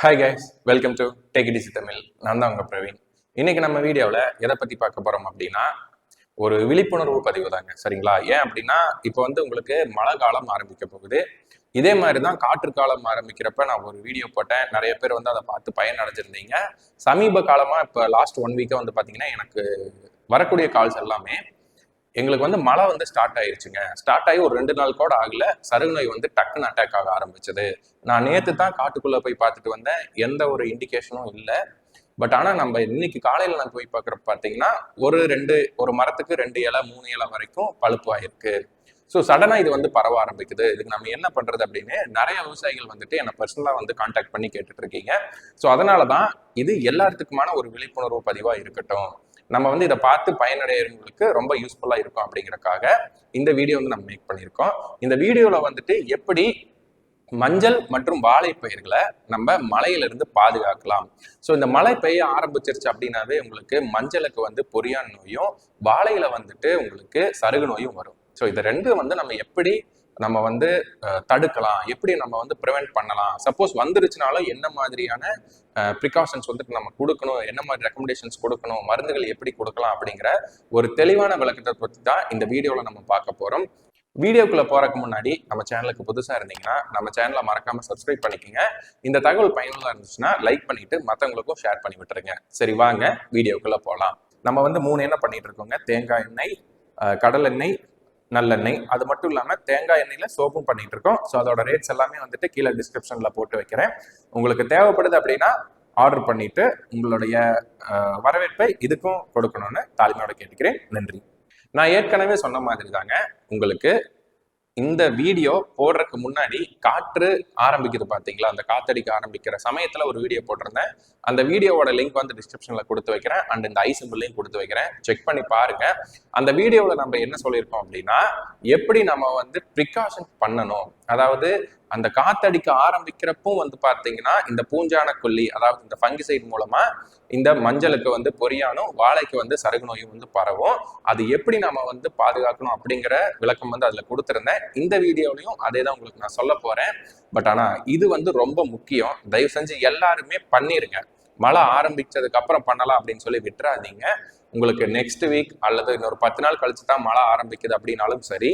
Hi guys welcome to tech DC Tamil நான் தான் உங்கள் பிரவீன். இன்னைக்கு நம்ம வீடியோவில் எதை பற்றி பார்க்க போகிறோம் அப்படின்னா ஒரு விழிப்புணர்வு பதிவு தாங்க. சரிங்களா? ஏன் அப்படின்னா இப்போ வந்து உங்களுக்கு மழை காலம் ஆரம்பிக்க போகுது. இதே மாதிரி தான் காற்று காலம் ஆரம்பிக்கிறப்ப நான் ஒரு வீடியோ போட்டேன். நிறைய பேர் வந்து அதை பார்த்து பயன் அடைஞ்சிருந்தீங்க சமீப காலமாக இப்போ லாஸ்ட் ஒன் வீக்காக வந்து பார்த்தீங்கன்னா எனக்கு வரக்கூடிய கால்ஸ் எல்லாமே எங்களுக்கு வந்து மழை வந்து ஸ்டார்ட் ஆயிருச்சுங்க. ஸ்டார்ட் ஆகி ஒரு ரெண்டு நாள் கூட ஆகல. சருகு நோய் வந்து டக்குன்னு அட்டாக் ஆக ஆரம்பிச்சது. நான் நேத்து தான் காட்டுக்குள்ள போய் பார்த்துட்டு வந்தேன். எந்த ஒரு இண்டிகேஷனும் இல்லை. பட் ஆனால் நம்ம இன்னைக்கு காலையில் நான் போய் பார்க்குறப்ப பார்த்தீங்கன்னா ஒரு ரெண்டு ஒரு மரத்துக்கு ரெண்டு இலை மூணு இலை வரைக்கும் பழுப்பு ஆயிருக்கு. ஸோ சடனாக இது வந்து பரவ ஆரம்பிக்குது. இதுக்கு நம்ம என்ன பண்ணுறது அப்படின்னு நிறைய விவசாயிகள் வந்துட்டு என்னை பர்சனலாக வந்து காண்டாக்ட் பண்ணி கேட்டுட்டு இருக்கீங்க. ஸோ அதனால தான் இது எல்லாத்துக்குமான ஒரு விழிப்புணர்வு பதிவாக இருக்கட்டும். நம்ம வந்து இதை பார்த்து பயனடைகிறவங்களுக்கு ரொம்ப யூஸ்ஃபுல்லாக இருக்கும் அப்படிங்கிறக்காக இந்த வீடியோ வந்து நம்ம மேக் பண்ணியிருக்கோம். இந்த வீடியோவில் வந்துட்டு எப்படி மஞ்சள் மற்றும் வாழை பயிர்களை நம்ம மழையிலிருந்து பாதுகாக்கலாம். ஸோ இந்த மழை பெய்ய ஆரம்பிச்சிருச்சு அப்படின்னாவே உங்களுக்கு மஞ்சளுக்கு வந்து பொரியான் நோயும் வாழையில வந்துட்டு உங்களுக்கு சருகு நோயும் வரும். ஸோ இது ரெண்டும் வந்து நம்ம எப்படி நம்ம வந்து தடுக்கலாம். எப்படி நம்ம வந்து ப்ரிவென்ட் பண்ணலாம்? சப்போஸ் வந்துருச்சுனாலும் என்ன மாதிரியான ப்ரிகாஷன்ஸ் வந்துட்டு நம்ம கொடுக்கணும்? என்ன மாதிரி ரெக்கமெண்டேஷன்ஸ் கொடுக்கணும்? மருந்துகள் எப்படி கொடுக்கலாம்? அப்படிங்கிற ஒரு தெளிவான விளக்கத்தை பற்றி தான் இந்த வீடியோவில் நம்ம பார்க்க போகிறோம் வீடியோக்குள்ளே போகிறக்கு முன்னாடி நம்ம சேனலுக்கு புதுசாக இருந்தீங்கன்னா நம்ம சேனலை மறக்காமல் சப்ஸ்கிரைப் பண்ணிக்கோங்க. இந்த தகவல் பயனுள்ளதாக இருந்துச்சுன்னா லைக் பண்ணிவிட்டு மற்றவங்களுக்கும் ஷேர் பண்ணி விட்டுருங்க. சரி வாங்க வீடியோக்குள்ளே போகலாம் நம்ம வந்து மூணு என்ன பண்ணிட்டு இருக்கோங்க? தேங்காய் எண்ணெய் கடலெண்ணெய் கடல் எண்ணெய் நல்லெண்ணெய். அது மட்டும் இல்லாமல் தேங்காய் எண்ணெயில் சோப்பும் பண்ணிட்டு இருக்கோம் ஸோ அதோட ரேட்ஸ் எல்லாமே வந்துட்டு கீழே டிஸ்கிரிப்ஷனில் போட்டு வைக்கிறேன். உங்களுக்கு தேவைப்படுது அப்படின்னா ஆர்டர் பண்ணிட்டு உங்களுடைய வரவேற்பை இதுக்கும் கொடுக்கணும்னு தாழ்மையோட கேட்டுக்கிறேன். நன்றி. நான் ஏற்கனவே சொன்ன மாதிரி தாங்க உங்களுக்கு இந்த வீடியோ போடுறதுக்கு முன்னாடி காற்று ஆரம்பிக்குது பார்த்தீங்களா அந்த காத்தடிக்க ஆரம்பிக்கிற சமயத்தில் ஒரு வீடியோ போட்டிருந்தேன். அந்த வீடியோவோட லிங்க் வந்து டிஸ்கிரிப்ஷனில் கொடுத்து வைக்கிறேன். அண்ட் இந்த ஐ சிம்பிளையும் கொடுத்து வைக்கிறேன். செக் பண்ணி பாருங்க. அந்த வீடியோவில் நம்ம என்ன சொல்லியிருக்கோம் அப்படின்னா எப்படி நம்ம வந்து ப்ரிகாஷன் பண்ணணும்? அதாவது அந்த காத்தடிக்க ஆரம்பிக்கிறப்பும் வந்து பார்த்தீங்கன்னா இந்த பூஞ்சான கொல்லி அதாவது இந்த ஃபங்கிசைட் மூலமா இந்த மஞ்சளுக்கு வந்து பொரியானும் வாழைக்கு வந்து சருகு நோயும் வந்து பரவும். அது எப்படி நம்ம வந்து பாதுகாக்கணும் அப்படிங்கிற விளக்கம் வந்து அதுல கொடுத்துருந்தேன். இந்த வீடியோலையும் அதே தான் உங்களுக்கு நான் சொல்ல போறேன். பட் ஆனா இது வந்து ரொம்ப முக்கியம். தயவு செஞ்சு எல்லாருமே பண்ணிருங்க. மழை ஆரம்பிச்சதுக்கு அப்புறம் பண்ணலாம் அப்படின்னு சொல்லி விட்டுறாதீங்க. உங்களுக்கு நெக்ஸ்ட் வீக் அல்லது இன்னொரு பத்து நாள் கழிச்சு தான் மழை ஆரம்பிக்குது அப்படின்னாலும் சரி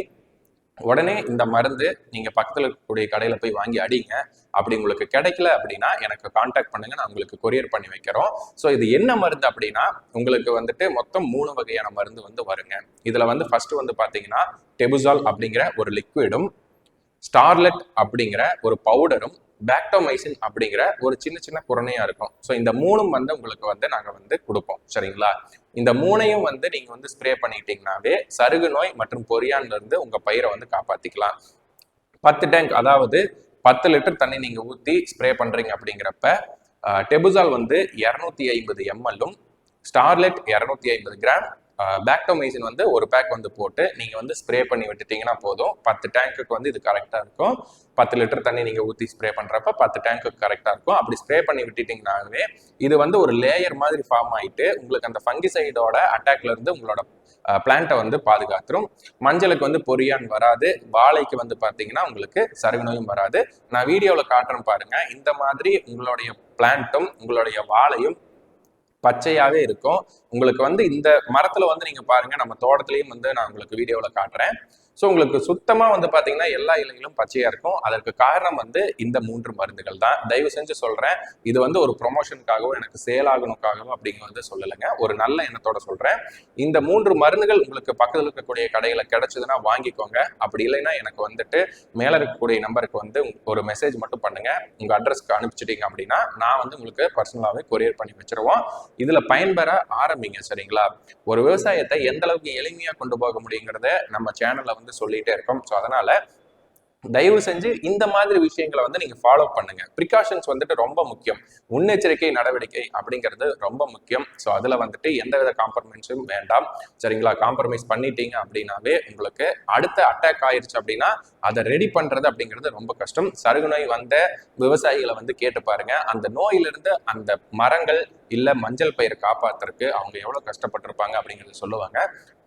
உடனே இந்த மருந்து நீங்க பக்கத்துல இருக்கக்கூடிய கடையில போய் வாங்கி அடிங்க. அப்படி உங்களுக்கு கிடைக்கல அப்படின்னா எனக்கு காண்டாக்ட் பண்ணுங்க. நான் உங்களுக்கு கொரியர் பண்ணி வைக்கிறோம். ஸோ இது என்ன மருந்து அப்படின்னா உங்களுக்கு வந்துட்டு மொத்தம் மூணு வகையான மருந்து வந்து வருங்க. இதுல வந்து ஃபர்ஸ்ட் வந்து பாத்தீங்கன்னா டெபுசால் அப்படிங்கிற ஒரு லிக்விடும் ஸ்டார்லெட் அப்படிங்கிற ஒரு பவுடரும் பேக்டோமைசின் அப்படிங்கிற ஒரு சின்ன சின்ன குரணையா இருக்கும். ஸோ இந்த மூணும் வந்து உங்களுக்கு வந்து நாங்க வந்து கொடுப்போம். சரிங்களா? இந்த மூணையும் வந்து நீங்க வந்து ஸ்ப்ரே பண்ணிட்டீங்கன்னாவே சருகு நோய் மற்றும் பொரியான்ல இருந்து உங்க பயிரை வந்து காப்பாத்திக்கலாம். பத்து டேங்க் அதாவது பத்து லிட்டர் தண்ணி நீங்க ஊத்தி ஸ்ப்ரே பண்றீங்க அப்படிங்கிறப்ப டெபுசால் வந்து இரநூத்தி ஐம்பது எம்எல்லும் ஸ்டார்லெட் இரநூத்தி ஐம்பது கிராம் பேக்டோமைசின் வந்து ஒரு பேக் வந்து போட்டு நீங்கள் வந்து ஸ்ப்ரே பண்ணி விட்டுட்டீங்கன்னா போதும். பத்து டேங்க்குக்கு வந்து இது கரெக்டாக இருக்கும். பத்து லிட்டர் தண்ணி நீங்கள் ஊற்றி ஸ்ப்ரே பண்ணுறப்ப பத்து டேங்க்குக்கு கரெக்டாக இருக்கும். அப்படி ஸ்ப்ரே பண்ணி விட்டுட்டிங்கனாலே இது வந்து ஒரு லேயர் மாதிரி ஃபார்ம் ஆகிட்டு உங்களுக்கு அந்த ஃபங்கிசைடோட அட்டாக்ல இருந்து உங்களோட பிளான்ட்டை வந்து பாதுகாத்துரும். மஞ்சளுக்கு வந்து பொரியான் வராது. வாழைக்கு வந்து பார்த்தீங்கன்னா உங்களுக்கு சருகு நோயும் வராது. நான் வீடியோவில் காட்டுறேன் பாருங்கள் இந்த மாதிரி உங்களுடைய பிளான்ட்டும் உங்களுடைய வாழையும் பச்சையாவே இருக்கும். உங்களுக்கு வந்து இந்த மரத்துல வந்து நீங்க பாருங்க நம்ம தோட்டத்திலையும் வந்து நான் உங்களுக்கு வீடியோல காட்டுறேன். ஸோ உங்களுக்கு சுத்தமாக வந்து பார்த்தீங்கன்னா எல்லா இலைகளும் பச்சையாக இருக்கும். அதற்கு காரணம் வந்து இந்த மூன்று மருந்துகள் தான். தயவு செஞ்சு சொல்கிறேன் இது வந்து ஒரு ப்ரொமோஷனுக்காகவோ எனக்கு சேல் ஆகணுக்காகவோ அப்படிங்க வந்து சொல்லலைங்க. ஒரு நல்ல எண்ணத்தோட சொல்கிறேன் இந்த மூன்று மருந்துகள் உங்களுக்கு பக்கத்தில் இருக்கக்கூடிய கடையில் கிடைச்சதுன்னா வாங்கிக்கோங்க. அப்படி இல்லைன்னா எனக்கு வந்துட்டு மேலே இருக்கக்கூடிய நம்பருக்கு வந்து ஒரு மெசேஜ் மட்டும் பண்ணுங்கள் உங்கள் அட்ரஸ்க்கு அனுப்பிச்சிட்டீங்க அப்படின்னா நான் வந்து உங்களுக்கு பர்சனலாகவே கொரியர் பண்ணி வச்சிருவோம். இதில் பயன்பெற ஆரம்பிங்க சரிங்களா? ஒரு விவசாயத்தை எந்த அளவுக்கு எளிமையாக கொண்டு போக முடியுங்கிறத நம்ம சேனலில் வந்து சொல்லிட்டே இருக்கோம். ஸோ அதனால தயவு செஞ்சு இந்த மாதிரி விஷயங்களை வந்து நீங்க ஃபாலோ பண்ணுங்க. ப்ரிகாஷன்ஸ் வந்துட்டு ரொம்ப முக்கியம். முன்னெச்சரிக்கை நடவடிக்கை அப்படிங்கிறது ரொம்ப முக்கியம். ஸோ அதுல வந்துட்டு எந்தவித காம்ப்ரமைஸும் வேண்டாம். சரிங்களா? காம்ப்ரமைஸ் பண்ணிட்டீங்க அப்படின்னாவே உங்களுக்கு அடுத்த அட்டாக் ஆயிடுச்சு அப்படின்னா அதை ரெடி பண்றது அப்படிங்கிறது ரொம்ப கஷ்டம். சருகு நோய் வந்த விவசாயிகளை வந்து கேட்டு பாருங்க. அந்த நோயிலிருந்து அந்த மரங்கள் இல்ல மஞ்சள் பயிர் காப்பாத்துறதுக்கு அவங்க எவ்வளவு கஷ்டப்பட்டிருப்பாங்க அப்படிங்கறத சொல்லுவாங்க.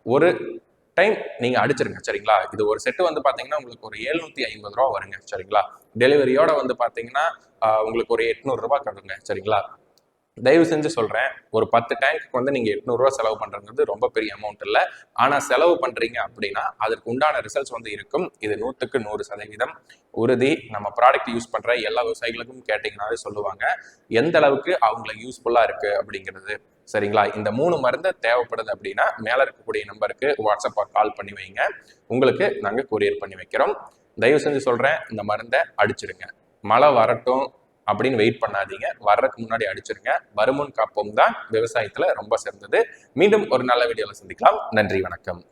ஒரு டைம் நீங்கள் அடிச்சிருங்க சரிங்களா? இது ஒரு செட்டு வந்து பார்த்தீங்கன்னா உங்களுக்கு ஒரு எழுநூத்தி ஐம்பது ரூபா வருங்க சரிங்களா? டெலிவரியோட வந்து பார்த்தீங்கன்னா உங்களுக்கு ஒரு எட்நூறுரூவா கட்டுங்க சரிங்களா? தயவு செஞ்சு சொல்கிறேன் ஒரு பத்து டேங்க்கு வந்து நீங்கள் எட்நூறுரூவா செலவு பண்ணுறது ரொம்ப பெரிய அமௌண்ட் இல்லை. ஆனால் செலவு பண்ணுறீங்க அப்படின்னா அதற்கு உண்டான ரிசல்ட்ஸ் வந்து இருக்கும். இது நூற்றுக்கு நூறு சதவீதம். உறுதி. நம்ம ப்ராடக்ட் யூஸ் பண்ணுற எல்லா விவசாயிகளுக்கும் கேட்டிங்கனாவே சொல்லுவாங்க எந்த அளவுக்கு அவங்களுக்கு யூஸ்ஃபுல்லாக இருக்குது அப்படிங்கிறது. சரிங்களா? இந்த மூணு மருந்து தேவைப்படுது அப்படின்னா மேலே இருக்கக்கூடிய நம்பருக்கு வாட்ஸ்அப்பாக கால் பண்ணி வைங்க. உங்களுக்கு நாங்கள் கொரியர் பண்ணி வைக்கிறோம். தயவு செஞ்சு சொல்கிறேன் இந்த மருந்தை அடிச்சிடுங்க. மழை வரட்டும். அப்படின்னு வெயிட் பண்ணாதீங்க. வர்றதுக்கு முன்னாடி அடிச்சிருங்க. வருமுன் காப்போம் தான் விவசாயத்துல ரொம்ப சிறந்தது. மீண்டும் ஒரு நல்ல வீடியோல சந்திக்கலாம். நன்றி வணக்கம்.